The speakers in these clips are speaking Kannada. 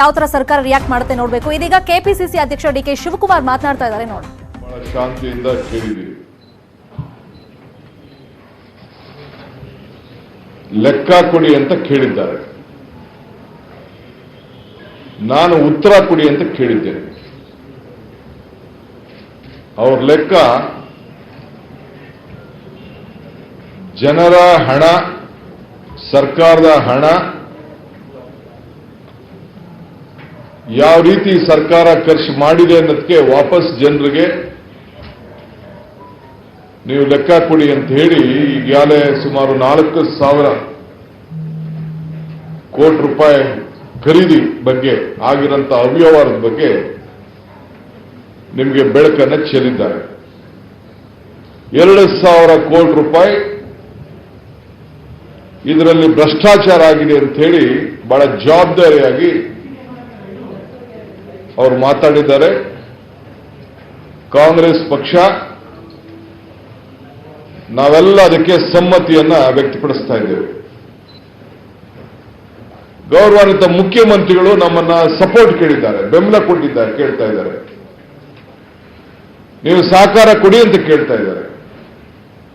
ಯಾವ ತರ ಸರ್ಕಾರ ರಿಯಾಕ್ಟ್ ಮಾಡುತ್ತೆ ನೋಡ್ಬೇಕು. ಇದೀಗ ಕೆಪಿಸಿಸಿ ಅಧ್ಯಕ್ಷ ಡಿ ಕೆ ಶಿವಕುಮಾರ್ ಮಾತನಾಡ್ತಾ ಇದ್ದಾರೆ ನೋಡಿ. ಶಾಂತಿಯಿಂದ ಲೆಕ್ಕ ಕೊಡಿ ಅಂತ ಕೇಳಿದ್ದಾರೆ. ನಾನು ಉತ್ತರ ಕೊಡಿ ಅಂತ ಕೇಳಿದ್ದೇನೆ. ಅವ್ರ ಲೆಕ್ಕ ಜನರ ಹಣ, ಸರ್ಕಾರದ ಹಣ ಯಾವ ರೀತಿ ಸರ್ಕಾರ ಖರ್ಚು ಮಾಡಿದೆ ಅನ್ನೋದಕ್ಕೆ ವಾಪಸ್ ಜನರಿಗೆ ನೀವು ಲೆಕ್ಕ ಕೊಡಿ ಅಂತ ಹೇಳಿ ಈಗಾಗಲೇ ಸುಮಾರು ನಾಲ್ಕು ಸಾವಿರ ಕೋಟಿ ರೂಪಾಯಿ ಖರೀದಿ ಬಗ್ಗೆ ಆಗಿರಂತ ಅವ್ಯವಹಾರದ ಬಗ್ಗೆ ನಿಮಗೆ ಬೆಳಕನ್ನು ಚೆಲ್ಲಿದ್ದಾರೆ. ಎರಡು ಸಾವಿರ ಕೋಟಿ ರೂಪಾಯಿ ಇದರಲ್ಲಿ ಭ್ರಷ್ಟಾಚಾರ ಆಗಿದೆ ಅಂತ ಹೇಳಿ ಬಹಳ ಜವಾಬ್ದಾರಿಯಾಗಿ ಅವರು ಮಾತಾಡಿದ್ದಾರೆ. ಕಾಂಗ್ರೆಸ್ ಪಕ್ಷ ನಾವೆಲ್ಲ ಅದಕ್ಕೆ ಸಮ್ಮತಿಯನ್ನ ವ್ಯಕ್ತಪಡಿಸ್ತಾ ಇದ್ದೇವೆ. ಗೌರವಾನ್ವಿತ ಮುಖ್ಯಮಂತ್ರಿಗಳು ನಮ್ಮನ್ನ ಸಪೋರ್ಟ್ ಕೇಳಿದ್ದಾರೆ, ಬೆಂಬಲ ಕೊಟ್ಟಿದ್ದಾರೆ, ಕೇಳ್ತಾ ಇದ್ದಾರೆ. ನೀವು ಸಹಕಾರ ಕೊಡಿ ಅಂತ ಕೇಳ್ತಾ ಇದ್ದಾರೆ.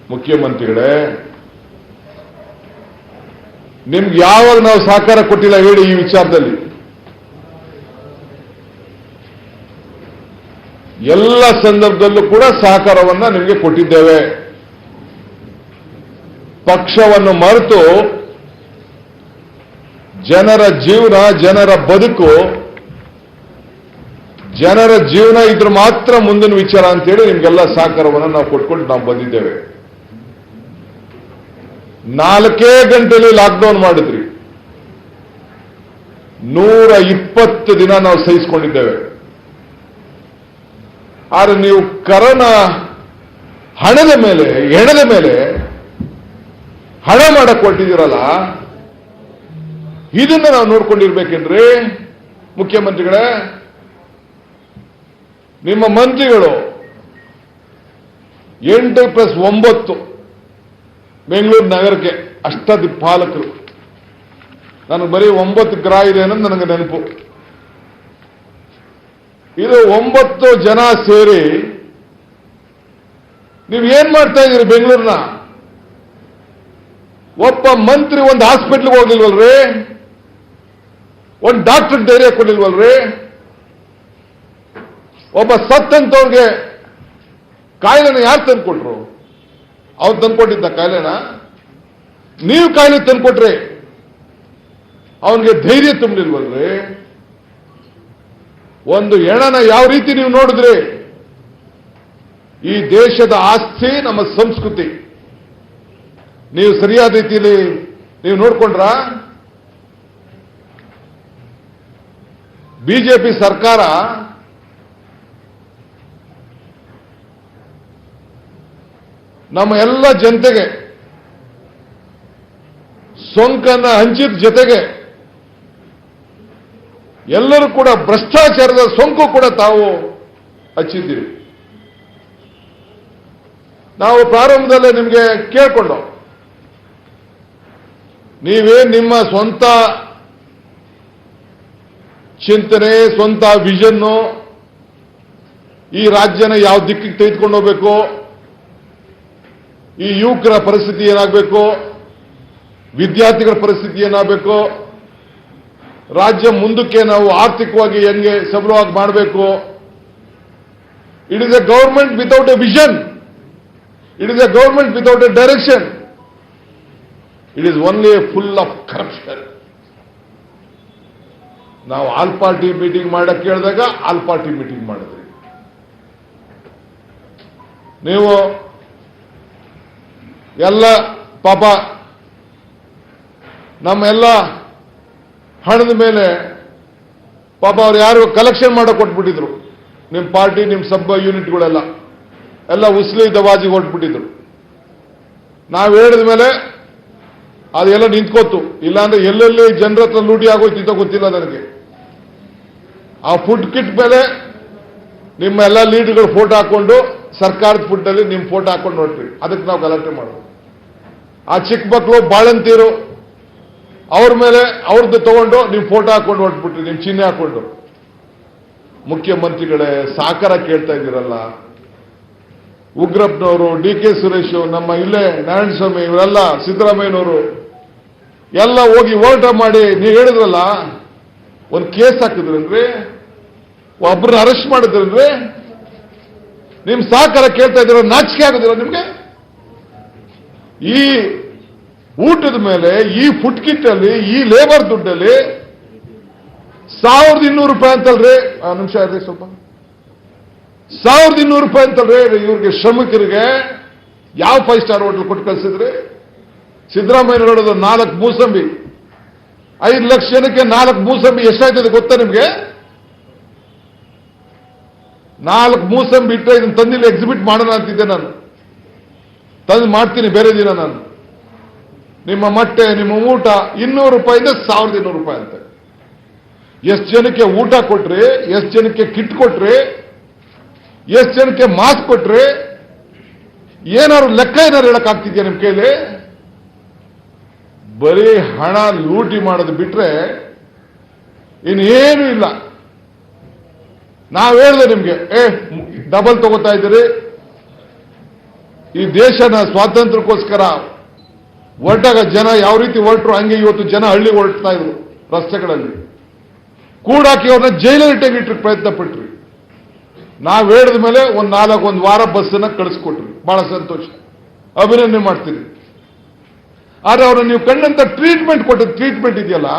ಮುಖ್ಯಮಂತ್ರಿಗಳೇ, ನಿಮ್ಗೆ ಯಾವಾಗ ನಾವು ಸಹಕಾರ ಕೊಟ್ಟಿಲ್ಲ ಹೇಳಿ ಈ ವಿಚಾರದಲ್ಲಿ? ಎಲ್ಲ ಸಂದರ್ಭದಲ್ಲೂ ಕೂಡ ಸಹಕಾರವನ್ನ ನಿಮಗೆ ಕೊಟ್ಟಿದ್ದೇವೆ. ಪಕ್ಷವನ್ನು ಮರೆತು ಜನರ ಜೀವನ, ಜನರ ಬದುಕು, ಜನರ ಜೀವನ ಇದ್ರ ಮಾತ್ರ ಮುಂದಿನ ವಿಚಾರ ಅಂತೇಳಿ ನಿಮ್ಗೆಲ್ಲ ಸಹಕಾರವನ್ನು ನಾವು ಕೊಟ್ಕೊಂಡು ನಾವು ಬಂದಿದ್ದೇವೆ. ನಾಲ್ಕೇ ಗಂಟೆಯಲ್ಲಿ ಲಾಕ್ಡೌನ್ ಮಾಡಿದ್ರಿ. ನೂರ ಇಪ್ಪತ್ತು ದಿನ ನಾವು ಸಹಿಸಿಕೊಂಡಿದ್ದೇವೆ. ಆದ್ರೆ ನೀವು ಕರೋನಾ ಹಣದ ಮೇಲೆ, ಹೆಣದ ಮೇಲೆ ಹಣ ಮಾಡಕ್ ಕೊಟ್ಟಿದ್ದೀರಲ್ಲ ಇದನ್ನ ನಾವು ನೋಡ್ಕೊಂಡಿರ್ಬೇಕೇನ್ರಿ ಮುಖ್ಯಮಂತ್ರಿಗಳೇ, ನಿಮ್ಮ ಮಂತ್ರಿಗಳು ಎಂಟು ಪ್ಲಸ್ ಒಂಬತ್ತು ಬೆಂಗಳೂರು ನಗರಕ್ಕೆ ಅಷ್ಟದಿ ಪಾಲಕರು. ನನಗೆ ಬರೀ ಒಂಬತ್ತು ಗ್ರಹ ಇದೆ ಅನ್ನೋದು ನನಗೆ ನೆನಪು. ಇದು ಒಂಬತ್ತು ಜನ ಸೇರಿ ನೀವು ಏನ್ ಮಾಡ್ತಾ ಇದ್ದೀರಿ ಬೆಂಗಳೂರಿನ? ಒಬ್ಬ ಮಂತ್ರಿ ಒಂದು ಹಾಸ್ಪಿಟ್ಲ್ಗೆ ಹೋಗ್ಲಿಲ್ವಲ್ರಿ? ಒಂದು ಡಾಕ್ಟರ್ ಧೈರ್ಯ ಕೊಡ್ಲಿಲ್ವಲ್ರಿ? ಒಬ್ಬ ಸತ್ತಂತವ್ರಿಗೆ ಕಾಯಿಲೆನ ಯಾರು ತಂದ್ಕೊಟ್ರು? ಅವ್ರು ತಂದ್ಕೊಟ್ಟಿದ್ದ ಕಾಯಿಲೆನ? ನೀವು ಕಾಯಿಲೆ ತಂದ್ಕೊಟ್ರಿ ಅವನಿಗೆ ಧೈರ್ಯ ತುಂಬಲಿಲ್ವಲ್ರಿ? ಒಂದು ಎಣನ ಯಾವ ರೀತಿ ನೀವು ನೋಡಿದ್ರಿ, ಈ ದೇಶದ ಆಸ್ತಿ ನಮ್ಮ ಸಂಸ್ಕೃತಿ. ನೀವು ಸರಿಯಾದ ರೀತಿಯಲ್ಲಿ ನೀವು ನೋಡ್ಕೊಂಡ್ರ? ಬಿಜೆಪಿ ಸರ್ಕಾರ ನಮ್ಮ ಎಲ್ಲ ಜನತೆಗೆ ಸೋಂಕನ್ನು ಹಂಚಿದ ಜೊತೆಗೆ ಎಲ್ಲರೂ ಕೂಡ ಭ್ರಷ್ಟಾಚಾರದ ಸೋಂಕು ಕೂಡ ತಾವು ಹಚ್ಚಿದ್ದೀರಿ ನಾವು ಪ್ರಾರಂಭದಲ್ಲೇ ನಿಮಗೆ ಕೇಳ್ಕೊಂಡು. ನೀವೇ ನಿಮ್ಮ ಸ್ವಂತ ಚಿಂತನೆ, ಸ್ವಂತ ವಿಷನ್ನು ಈ ರಾಜ್ಯನ ಯಾವ ದಿಕ್ಕಿಗೆ ತೆಗೆದುಕೊಂಡು ಹೋಗ್ಬೇಕು? ಈ ಯುವಕರ ಪರಿಸ್ಥಿತಿ ಏನಾಗಬೇಕು? ವಿದ್ಯಾರ್ಥಿಗಳ ಪರಿಸ್ಥಿತಿ ಏನಾಗಬೇಕು? ರಾಜ್ಯ ಮುಂದಕ್ಕೆ ನಾವು ಆರ್ಥಿಕವಾಗಿ ಹೆಂಗೆ ಸಬಲವಾಗಿ ಮಾಡಬೇಕು? It is a government without a vision it is a government without a direction it is only full of corruption ನಾವು ಆಲ್ ಪಾರ್ಟಿ ಮೀಟಿಂಗ್ ಮಾಡಕ್ಕೆ ಕೇಳಿದಾಗ ಆಲ್ ಪಾರ್ಟಿ ಮೀಟಿಂಗ್ ಮಾಡಿದ್ರಿ. ನೀವು ಎಲ್ಲ ಪಾಪ ನಮ್ಮ ಎಲ್ಲ ಹಣದ ಮೇಲೆ ಪಾಪ ಅವ್ರು ಯಾರು ಕಲೆಕ್ಷನ್ ಮಾಡೋ ಕೊಟ್ಬಿಟ್ಟಿದ್ರು. ನಿಮ್ಮ ಪಾರ್ಟಿ ನಿಮ್ಮ ಸಬ್ ಯೂನಿಟ್ಗಳೆಲ್ಲ ಎಲ್ಲ ಉಸ್ಲಿ ದವಾಜಿ ಹೊಟ್ಬಿಟ್ಟಿದ್ರು ನಾವು ಹೇಳಿದ ಮೇಲೆ ಅದೆಲ್ಲ ನಿಂತ್ಕೋತು ಇಲ್ಲಾಂದ್ರೆ ಎಲ್ಲೆಲ್ಲಿ ಜನರ ಹತ್ರ ಲೂಟಿ ಆಗೋಯ್ತಿತ್ತೋ ಗೊತ್ತಿಲ್ಲ ನನಗೆ. ಆ ಫುಡ್ ಕಿಟ್ ಮೇಲೆ ನಿಮ್ಮ ಎಲ್ಲ ಲೀಡ್ಗಳು ಫೋಟೋ ಹಾಕೊಂಡು ಸರ್ಕಾರದ ಫುಡ್ ಅಲ್ಲಿ ನಿಮ್ಮ ಫೋಟೋ ಹಾಕೊಂಡು ನೋಡ್ತೀವಿ ಅದಕ್ಕೆ ನಾವು ಗಲಾಟೆ ಮಾಡೋದು. ಆ ಚಿಕ್ಕ ಮಕ್ಕಳು ಬಾಳಂತೀರು. ಅವ್ರ ಮೇಲೆ ಅವ್ರದ್ದು ತಗೊಂಡು ನೀವು ಫೋಟೋ ಹಾಕೊಂಡು ಹೊರಟ್ಬಿಟ್ರಿ ನಿಮ್ ಚಿಹ್ನೆ ಹಾಕೊಂಡು. ಮುಖ್ಯಮಂತ್ರಿಗಳೇ, ಸಾಕಾರ ಕೇಳ್ತಾ ಇದ್ದೀರಲ್ಲ. ಉಗ್ರಪ್ಪನವರು, ಡಿ ಕೆ ಸುರೇಶ್ ನಮ್ಮ ಇಲ್ಲೇ ನಾರಾಯಣ ಸ್ವಾಮಿ ಇವರೆಲ್ಲ, ಸಿದ್ದರಾಮಯ್ಯನವರು, ಎಲ್ಲ ಹೋಗಿ ಹೋರಾಟ ಮಾಡಿ, ನೀವು ಹೇಳಿದ್ರಲ್ಲ, ಒಂದು ಕೇಸ್ ಹಾಕಿದ್ರನ್ರಿ ಒಬ್ಬರನ್ನ ಅರೆಸ್ಟ್ ಮಾಡಿದ್ರನ್ರಿ ನಿಮ್ ಸಹಕಾರ ಕೇಳ್ತಾ ಇದ್ದೀರ, ನಾಚಿಕೆ ಆಗುದಿಲ್ಲ ನಿಮ್ಗೆ? ಈ ಊಟದ ಮೇಲೆ ಈ ಫುಡ್ ಕಿಟ್ ಅಲ್ಲಿ ಈ ಲೇಬರ್ ದುಡ್ಡಲ್ಲಿ ಸಾವಿರದ ಇನ್ನೂರು ರೂಪಾಯಿ ಅಂತಲ್ರಿ? ಆ ನಿಮಿಷ ಇರ್ರಿ ಸ್ವಲ್ಪ. ಸಾವಿರದ ಇನ್ನೂರು ರೂಪಾಯಿ ಅಂತಲ್ರಿ? ಇವ್ರಿಗೆ ಶ್ರಮಿಕರಿಗೆ ಯಾವ ಫೈವ್ ಸ್ಟಾರ್ ಹೋಟೆಲ್ ಕೊಟ್ಟು ಕಳಿಸಿದ್ರಿ? ಸಿದ್ದರಾಮಯ್ಯ ನೋಡೋದು ನಾಲ್ಕು ಮೂಸಂಬಿ. ಐದು ಲಕ್ಷ ಜನಕ್ಕೆ ನಾಲ್ಕು ಮೂಸಂಬಿ ಎಷ್ಟಾಯ್ತದೆ ಗೊತ್ತಾ ನಿಮಗೆ? ನಾಲ್ಕು ಮೂಸಂಬಿ ಇಟ್ಟರೆ ಇದನ್ನ ತಂದಿಲ್ಲಿ ಎಕ್ಸಿಬಿಟ್ ಮಾಡೋಣ ಅಂತಿದ್ದೆ ನಾನು. ತಂದು ಮಾಡ್ತೀನಿ ಬೇರೆ ದಿನ ನಾನು. ನಿಮ್ಮ ಮೊಟ್ಟೆ, ನಿಮ್ಮ ಊಟ ಇನ್ನೂರು ರೂಪಾಯಿಂದ ಸಾವಿರದ ಇನ್ನೂರು ರೂಪಾಯಿ ಅಂತೆ. ಎಷ್ಟು ಜನಕ್ಕೆ ಊಟ ಕೊಟ್ರಿ, ಎಷ್ಟು ಜನಕ್ಕೆ ಕಿಟ್ ಕೊಟ್ರಿ, ಎಷ್ಟು ಜನಕ್ಕೆ ಮಾಸ್ಕ್ ಕೊಟ್ರಿ, ಏನಾದ್ರು ಲೆಕ್ಕ ಏನಾರು ಹೇಳಕ್ ನಿಮ್ಮ ನಿಮ್ ಕೈಲಿ? ಬರೀ ಹಣ ಲೂಟಿ ಮಾಡೋದು ಬಿಟ್ರೆ ಇನ್ನೇನು ಇಲ್ಲ. ನಾವ್ ಹೇಳ್ದೆ ನಿಮ್ಗೆ, ಏ, ಡಬಲ್ ತಗೋತಾ ಇದ್ದೀರಿ. ಈ ದೇಶನ ಸ್ವಾತಂತ್ರ್ಯಕ್ಕೋಸ್ಕರ ಹೊರಟಾಗ ಜನ ಯಾವ ರೀತಿ ಹೊರಟರು, ಹಂಗೆ ಇವತ್ತು ಜನ ಹಳ್ಳಿ ಹೊರಡ್ತಾ ಇದ್ರು ರಸ್ತೆಗಳಲ್ಲಿ. ಕೂಡಾಕಿ ಅವ್ರನ್ನ ಜೈಲಲ್ಲಿ ತೆಗಿಟ್ರಿ ಪ್ರಯತ್ನ ಪಟ್ರಿ ನಾವು ಹೇಳಿದ ಮೇಲೆ ಒಂದು ನಾಲ್ಕು, ಒಂದು ವಾರ ಬಸ್ಸನ್ನು ಕಳಿಸ್ಕೊಟ್ರಿ ಬಹಳ ಸಂತೋಷ. ಅಭಿನಂದನೆ ಮಾಡ್ತೀರಿ ಆದ್ರೆ ಅವ್ರನ್ನ ನೀವು ಕಂಡಂತ ಟ್ರೀಟ್ಮೆಂಟ್ ಕೊಟ್ಟ ಟ್ರೀಟ್ಮೆಂಟ್ ಇದೆಯಲ್ಲ?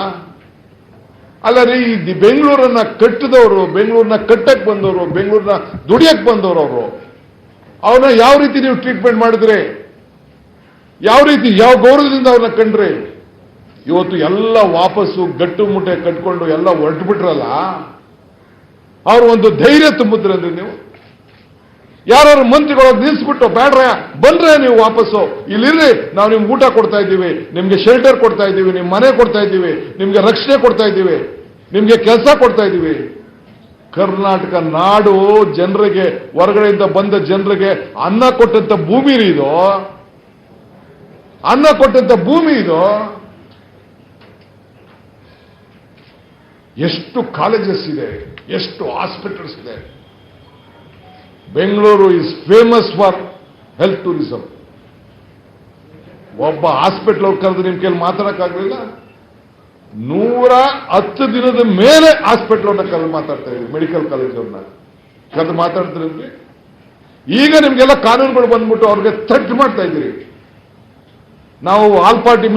ಅಲ್ಲ ರೀ, ಈ ಬೆಂಗಳೂರನ್ನ ಕಟ್ಟಿದವರು, ಬೆಂಗಳೂರನ್ನ ಕಟ್ಟಕ್ ಬಂದವರು, ಬೆಂಗಳೂರನ್ನ ದುಡಿಯಕ್ ಬಂದವರು ಅವರು. ಅವ್ರನ್ನ ಯಾವ ರೀತಿ ನೀವು ಟ್ರೀಟ್ಮೆಂಟ್ ಮಾಡಿದ್ರಿ? ಯಾವ ರೀತಿ, ಯಾವ ಗೌರವದಿಂದ ಅವ್ರನ್ನ ಕಂಡ್ರಿ? ಇವತ್ತು ಎಲ್ಲ ವಾಪಸ್ಸು ಗಟ್ಟು ಮುಟ್ಟೆ ಕಟ್ಕೊಂಡು ಎಲ್ಲ ಹೊರಟು ಬಿಟ್ರಲ್ಲ ಅವ್ರು ಒಂದು ಧೈರ್ಯ ತುಂಬಿದ್ರಂದ್ರೆ ನೀವು? ಯಾರು ಮಂತ್ರಿಗಳು ನಿಲ್ಸ್ಬಿಟ್ಟು ಬೇಡ್ರ ಬಂದ್ರೆ ನೀವು ವಾಪಸ್ಸು. ಇಲ್ಲಿರ್ರಿ, ನಾವು ನಿಮ್ಗೆ ಊಟ ಕೊಡ್ತಾ ಇದ್ದೀವಿ, ನಿಮ್ಗೆ ಶೆಲ್ಟರ್ ಕೊಡ್ತಾ ಇದ್ದೀವಿ ನಿಮ್ ಮನೆ ಕೊಡ್ತಾ ಇದ್ದೀವಿ, ನಿಮ್ಗೆ ರಕ್ಷಣೆ ಕೊಡ್ತಾ ಇದ್ದೀವಿ, ನಿಮ್ಗೆ ಕೆಲಸ ಕೊಡ್ತಾ ಇದ್ದೀವಿ. ಕರ್ನಾಟಕ ನಾಡು ಜನರಿಗೆ, ಹೊರಗಡೆಯಿಂದ ಬಂದ ಜನರಿಗೆ ಅನ್ನ ಕೊಟ್ಟಂತ ಭೂಮಿ ಇದು. ಅನ್ನ ಕೊಟ್ಟಂತ ಭೂಮಿ ಇದು. ಎಷ್ಟು ಕಾಲೇಜಸ್ ಇದೆ, ಎಷ್ಟು ಹಾಸ್ಪಿಟಲ್ಸ್ ಇದೆ. Bengaluru is famous for health tourism ಒಬ್ಬ ಹಾಸ್ಪಿಟಲ್ ಕರೆದು ನಿಮ್ ಕೈಲಿ ಮಾತಾಡಕ್ಕಾಗಲಿಲ್ಲ ನೂರ ಹತ್ತು ದಿನದ ಮೇಲೆ ಹಾಸ್ಪಿಟಲ್ ಅವ್ರನ್ನ ಕರೆದು ಮಾತಾಡ್ತಾ ಇದ್ರಿ ಮೆಡಿಕಲ್ ಕಾಲೇಜ್ ಅವ್ರನ್ನ ಕರೆದು ಈಗ ನಿಮ್ಗೆಲ್ಲ ಕಾನೂನುಗಳು ಬಂದ್ಬಿಟ್ಟು ಅವ್ರಿಗೆ ಥ್ರೆಟ್ ಮಾಡ್ತಾ ಇದ್ದೀರಿ. ನಾವು ಆಲ್ ಪಾರ್ಟಿ